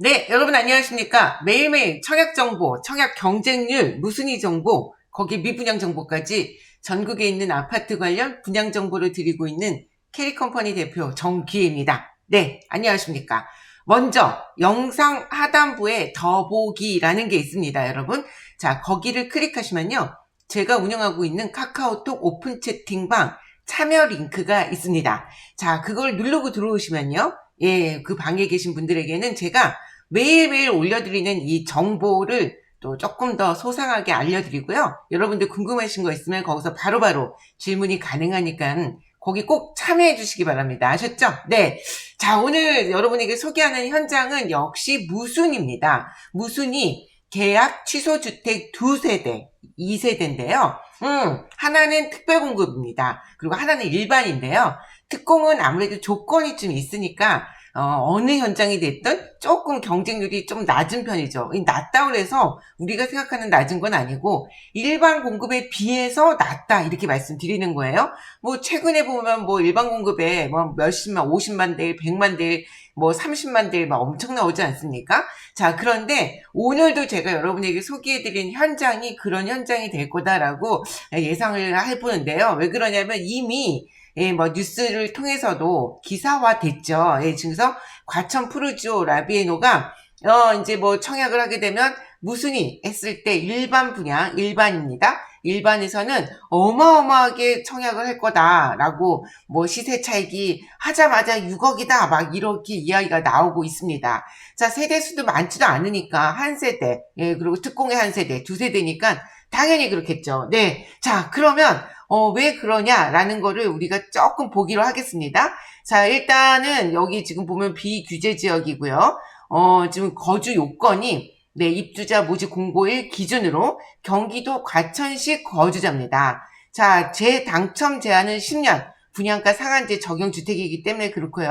네, 여러분 안녕하십니까. 매일매일 청약 정보, 청약 경쟁률, 무순위 정보, 거기 미분양 정보까지 전국에 있는 아파트 관련 분양 정보를 드리고 있는 캐리컴퍼니 대표 정기입니다. 네, 안녕하십니까. 먼저 영상 하단부에 더보기라는 게 있습니다, 여러분. 자, 거기를 클릭하시면요. 제가 운영하고 있는 카카오톡 오픈 채팅방 참여 링크가 있습니다. 자, 그걸 누르고 들어오시면요. 예, 그 방에 계신 분들에게는 제가 매일매일 올려드리는 이 정보를 또 조금 더 소상하게 알려드리고요. 여러분들 궁금하신 거 있으면 거기서 바로 바로 질문이 가능하니까 거기 꼭 참여해 주시기 바랍니다. 아셨죠? 네. 자, 오늘 여러분에게 소개하는 현장은 역시 무순입니다. 무순이 계약 취소 주택 두 세대, 2세대인데요. 음, 하나는 특별 공급입니다. 그리고 하나는 일반인데요. 특공은 아무래도 조건이 좀 있으니까 어, 느 현장이 됐든 조금 경쟁률이 좀 낮은 편이죠. 이 낮다 그래서 우리가 생각하는 낮은 건 아니고 일반 공급에 비해서 낮다 이렇게 말씀드리는 거예요. 뭐 최근에 보면 뭐 일반 공급에 뭐 몇십만, 오십만 대, 백만 대, 뭐 30만 대막 엄청 나오지 않습니까? 자, 그런데 오늘도 제가 여러분에게 소개해드린 현장이 그런 현장이 될 거다라고 예상을 해보는데요. 왜 그러냐면 이미 예, 뭐 뉴스를 통해서도 기사화 됐죠. 예, 그래서 과천 푸르지오 라비에노가 어 이제 뭐 청약을 하게 되면 무슨이 했을 때 일반 분야 일반입니다. 일반에서는 어마어마하게 청약을 할 거다라고 뭐 시세 차익이 하자마자 6억이다 막 이렇게 이야기가 나오고 있습니다. 자 세대 수도 많지도 않으니까 한 세대 예 그리고 특공의 한 세대 두 세대니까 당연히 그렇겠죠. 네. 자 그러면 어, 왜 그러냐라는 거를 우리가 조금 보기로 하겠습니다. 자, 일단은 여기 지금 보면 비규제 지역이고요. 어, 지금 거주 요건이 네, 입주자 모집 공고일 기준으로 경기도 과천시 거주자입니다. 자, 제 당첨 제한은 10년, 분양가 상한제 적용 주택이기 때문에 그렇고요.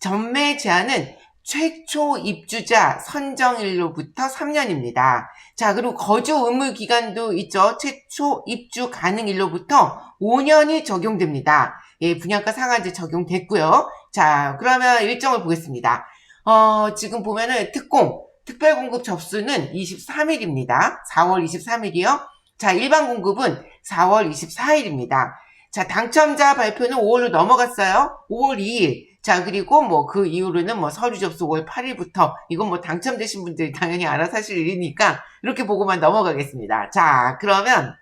전매 제한은 최초 입주자 선정일로부터 3년입니다. 자, 그리고 거주 의무 기간도 있죠. 최초 입주 가능일로부터 5년이 적용됩니다. 예, 분양가 상한제 적용됐고요. 자, 그러면 일정을 보겠습니다. 어, 지금 보면은 특공, 특별 공급 접수는 23일입니다. 4월 23일이요. 자, 일반 공급은 4월 24일입니다. 자, 당첨자 발표는 5월로 넘어갔어요. 5월 2일. 자, 그리고 뭐 그 이후로는 뭐 서류 접수 5월 8일부터 이건 뭐 당첨되신 분들이 당연히 알아서 하실 일이니까 이렇게 보고만 넘어가겠습니다. 자, 그러면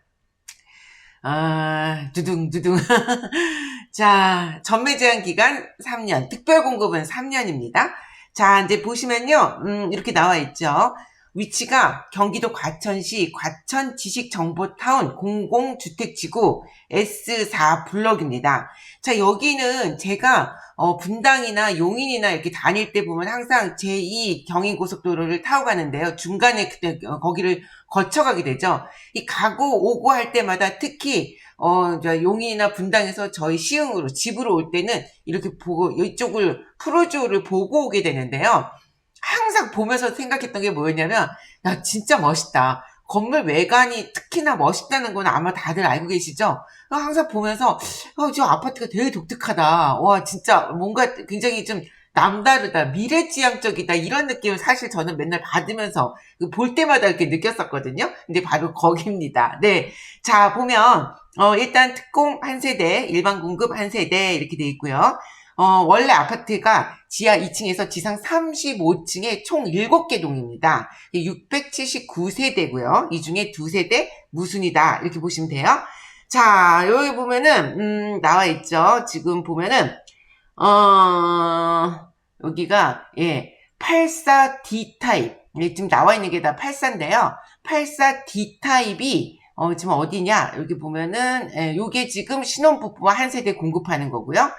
아, 두둥 두둥. 자, 전매 제한 기간 3년, 특별 공급은 3년입니다. 자, 이제 보시면요. 음, 이렇게 나와 있죠. 위치가 경기도 과천시 과천 지식정보타운 공공주택지구 S4 블럭입니다. 자, 여기는 제가 어, 분당이나 용인이나 이렇게 다닐 때 보면 항상 제2 경인고속도로를 타고 가는데요. 중간에 그때 어, 거기를 거쳐가게 되죠. 이 가고 오고 할 때마다 특히 어, 용인이나 분당에서 저희 시흥으로 집으로 올 때는 이렇게 보고 이쪽을 프로조를 보고 오게 되는데요. 항상 보면서 생각했던 게 뭐였냐면, 야, 진짜 멋있다. 건물 외관이 특히나 멋있다는 건 아마 다들 알고 계시죠? 항상 보면서, 어, 저 아파트가 되게 독특하다. 와, 진짜 뭔가 굉장히 좀 남다르다, 미래지향적이다, 이런 느낌을 사실 저는 맨날 받으면서 그볼 때마다 이렇게 느꼈었거든요. 근데 바로 거기입니다. 네. 자, 보면, 어, 일단 특공 한 세대, 일반 공급 한 세대 이렇게 돼 있고요. 어, 원래 아파트가 지하 2층에서 지상 35층에 총 7개 동입니다. 679세대고요. 이 중에 2세대 무순이다. 이렇게 보시면 돼요. 자, 여기 보면은 음, 나와 있죠. 지금 보면은 어, 여기가 예, 84D 타입. 예, 지금 나와 있는 게 다 84인데요. 84D 타입이 어, 지금 어디냐? 여기 보면은, 예, 요게 지금 신혼부부와 한 세대 공급하는 거고요.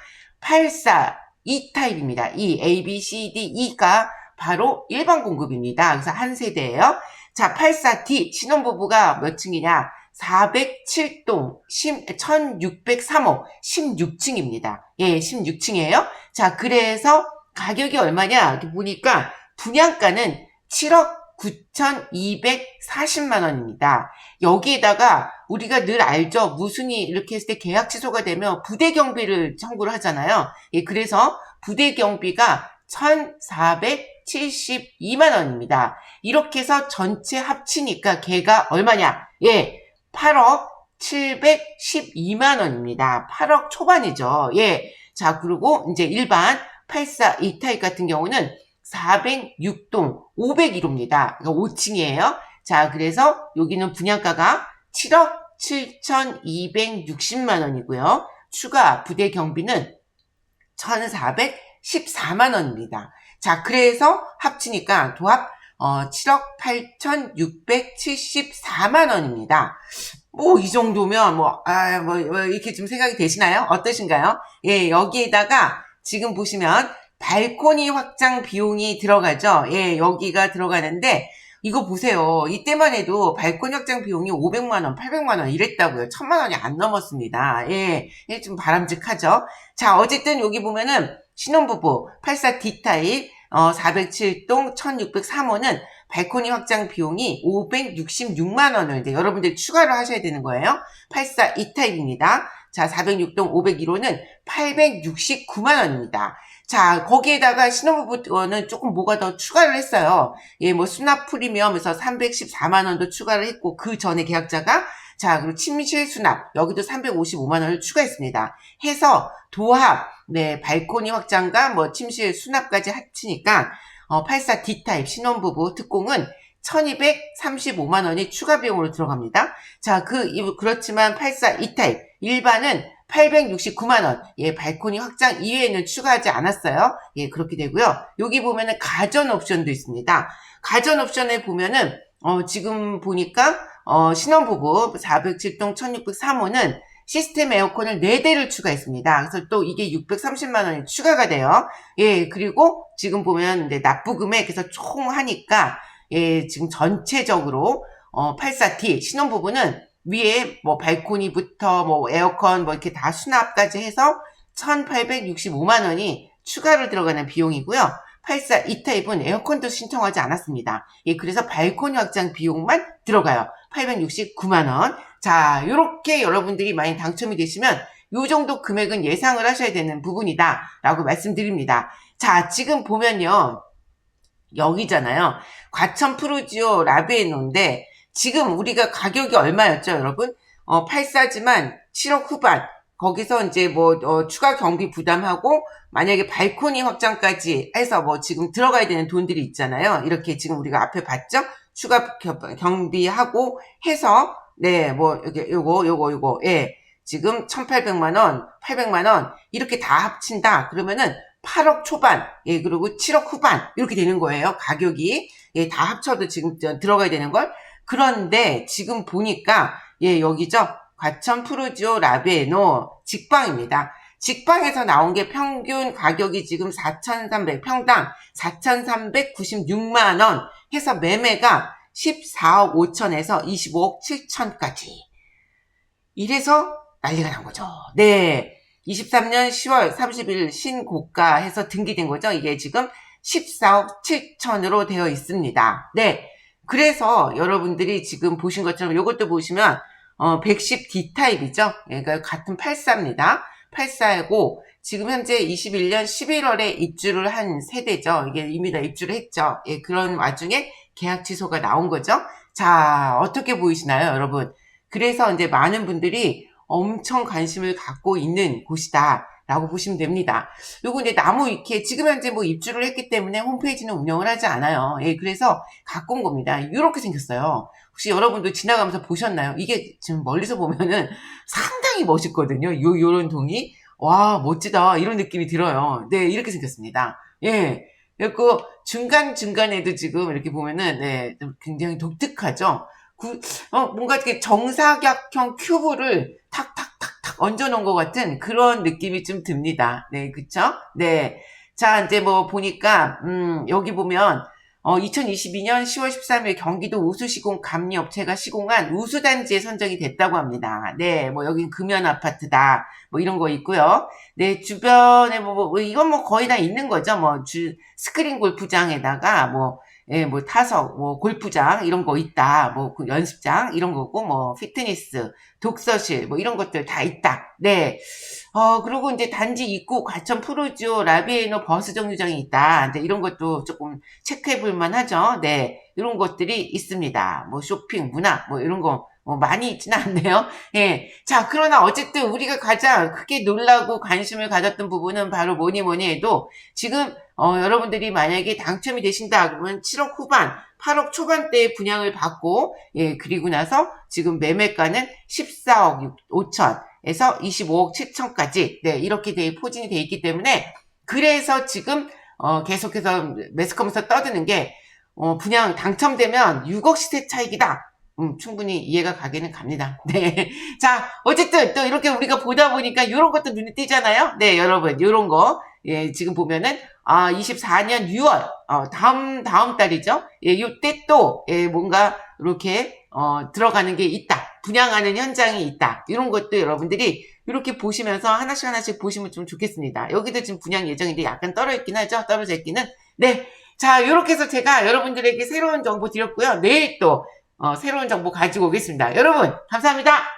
84, E 타입입니다. E, A, B, C, D, E가 바로 일반 공급입니다. 그래서 한 세대예요. 자, 84D 신혼부부가 몇 층이냐? 407동 1603호 16층입니다. 예, 16층이에요. 자, 그래서 가격이 얼마냐? 이렇게 보니까 분양가는 7억 9,240만 원입니다. 여기에다가 우리가 늘 알죠. 무슨이 이렇게 했을 때 계약 취소가 되면 부대 경비를 청구를 하잖아요. 예, 그래서 부대 경비가 972만 원입니다. 이렇게 해서 전체 합치니까 걔가 얼마냐? 예, 8억 712만 원입니다. 8억 초반이죠. 예. 자, 그리고 이제 일반 84 2타입 같은 경우는 406동 501호입니다. 그러니까 5층이에요. 자, 그래서 여기는 분양가가 7억 7,260만 원이고요. 추가 부대 경비는 1,414만 원입니다. 자, 그래서 합치니까 도합 어, 7억 8,674만 원입니다. 뭐, 이 정도면, 뭐, 아, 뭐, 뭐, 이렇게 좀 생각이 되시나요? 어떠신가요? 예, 여기에다가 지금 보시면 발코니 확장 비용이 들어가죠? 예, 여기가 들어가는데, 이거 보세요. 이때만 해도 발코니 확장 비용이 500만 원, 800만 원 이랬다고요. 1000만 원이 안 넘었습니다. 예, 예, 좀 바람직하죠? 자, 어쨌든 여기 보면은 신혼부부 84D타입, 어, 407동 1603호는 발코니 확장 비용이 566만 원을 이제 여러분들이 추가를 하셔야 되는 거예요. 84 2타입입니다. 자, 406동 501호는 869만 원입니다. 자, 거기에다가 신혼부부는 조금 뭐가 더 추가를 했어요. 예, 뭐 수납 프리미엄에서 314만원도 추가를 했고, 그 전에 계약자가 자, 그리고 침실 수납, 여기도 355만원을 추가했습니다. 해서 도합, 네, 발코니 확장과 뭐 침실 수납까지 합치니까, 어, 84 D타입 신혼부부 특공은 1235만 원이 추가 비용으로 들어갑니다. 자, 그, 그렇지만 84 2타입 일반은 869만 원. 예, 발코니 확장 이외에는 추가하지 않았어요. 예, 그렇게 되고요. 여기 보면은 가전 옵션도 있습니다. 가전 옵션에 보면은 어, 지금 보니까 어, 신혼부부 407동 1603호는 시스템 에어컨을 4대를 추가했습니다. 그래서 또 이게 630만 원이 추가가 돼요. 예, 그리고 지금 보면 이제 납부금액 그래서 총 하니까 예, 지금 전체적으로 어, 84T 신혼부부는 위에 뭐 발코니부터 뭐 에어컨 뭐 이렇게 다 수납까지 해서 1865만 원이 추가로 들어가는 비용이고요. 84 2타입은 에어컨도 신청하지 않았습니다. 예, 그래서 발코니 확장 비용만 들어가요. 869만 원. 자, 요렇게 여러분들이 많이 당첨이 되시면 요 정도 금액은 예상을 하셔야 되는 부분이다 라고 말씀드립니다. 자, 지금 보면요. 여기잖아요. 과천 프루지오 라비에노인데 지금 우리가 가격이 얼마였죠, 여러분? 어, 84지만 7억 후반. 거기서 이제 뭐 어, 추가 경비 부담하고 만약에 발코니 확장까지 해서 뭐 지금 들어가야 되는 돈들이 있잖아요. 이렇게 지금 우리가 앞에 봤죠? 추가 경비하고 해서 네, 뭐 이렇게 요거 요거 요거 예. 지금 1,800만 원, 800만 원 이렇게 다 합친다. 그러면은 8억 초반, 예, 그리고 7억 후반 이렇게 되는 거예요. 가격이 예, 다 합쳐도 지금 들어가야 되는 걸. 그런데 지금 보니까 예 여기죠 과천 프루지오 라베노 직방입니다. 직방에서 나온 게 평균 가격이 지금 4,300 평당 4,396만 원 해서 매매가 14억 5천에서 25억 7천까지 이래서 난리가 난 거죠. 네. 23년 10월 30일 신고가 해서 등기된 거죠. 이게 지금 14억 7천으로 되어 있습니다. 네. 그래서 여러분들이 지금 보신 것처럼 이것도 보시면 어, 110D 타입이죠. 그러니까 같은 84입니다. 84이고 지금 현재 21년 11월에 입주를 한 세대죠. 이게 이미 다 입주를 했죠. 예, 그런 와중에 계약 취소가 나온 거죠. 자, 어떻게 보이시나요, 여러분? 그래서 이제 많은 분들이 엄청 관심을 갖고 있는 곳이다. 라고 보시면 됩니다. 요거 이제 나무 이렇게 지금 현재 뭐 입주를 했기 때문에 홈페이지는 운영을 하지 않아요. 예, 그래서 갖고 온 겁니다. 이렇게 생겼어요. 혹시 여러분도 지나가면서 보셨나요? 이게 지금 멀리서 보면은 상당히 멋있거든요. 요, 요런 동이. 와, 멋지다. 이런 느낌이 들어요. 네, 이렇게 생겼습니다. 예. 그리고 중간중간에도 지금 이렇게 보면은, 네, 굉장히 독특하죠? 구, 어, 뭔가 이렇게 정사각형 큐브를 탁탁탁 얹어 놓은 것 같은 그런 느낌이 좀 듭니다. 네, 그쵸? 네. 자, 이제 뭐 보니까, 음, 여기 보면, 어, 2022년 10월 13일 경기도 우수시공 감리업체가 시공한 우수단지에 선정이 됐다고 합니다. 네, 뭐 여긴 금연 아파트다. 뭐 이런 거 있고요. 네, 주변에 뭐, 뭐 이건 뭐 거의 다 있는 거죠. 뭐 주, 스크린 골프장에다가 뭐 예, 뭐 타석, 뭐 골프장 이런 거 있다. 뭐 그 연습장 이런 거고 뭐 피트니스, 독서실 뭐 이런 것들 다 있다. 네. 어, 그리고 이제 단지 입구 과천 프로지오 라비에노 버스 정류장이 있다. 네, 이런 것도 조금 체크해 볼 만하죠. 네. 이런 것들이 있습니다. 뭐 쇼핑, 문화 뭐 이런 거 뭐 많이 있지는 않네요. 예. 자, 그러나 어쨌든 우리가 가장 크게 놀라고 관심을 가졌던 부분은 바로 뭐니 뭐니 해도 지금 어, 여러분들이 만약에 당첨이 되신다 그러면 7억 후반, 8억 초반대의 분양을 받고 예, 그리고 나서 지금 매매가는 14억 5천에서 25억 7천까지 네, 이렇게 돼 포진이 돼 있기 때문에 그래서 지금 어, 계속해서 매스컴에서 떠드는 게 어, 분양 당첨되면 6억 시세 차익이다. 음, 충분히 이해가 가기는 갑니다. 네. 자, 어쨌든 또 이렇게 우리가 보다 보니까 이런 것도 눈에 띄잖아요. 네, 여러분, 이런 거. 예, 지금 보면은, 아, 24년 6월, 어, 다음, 다음 달이죠. 예, 요때 또, 예, 뭔가, 이렇게, 어, 들어가는 게 있다. 분양하는 현장이 있다. 이런 것도 여러분들이 이렇게 보시면서 하나씩 하나씩 보시면 좀 좋겠습니다. 여기도 지금 분양 예정인데 약간 떨어 있긴 하죠. 떨어져 있기는. 네. 자, 이렇게 해서 제가 여러분들에게 새로운 정보 드렸고요. 내일 또, 어, 새로운 정보 가지고 오겠습니다. 여러분, 감사합니다.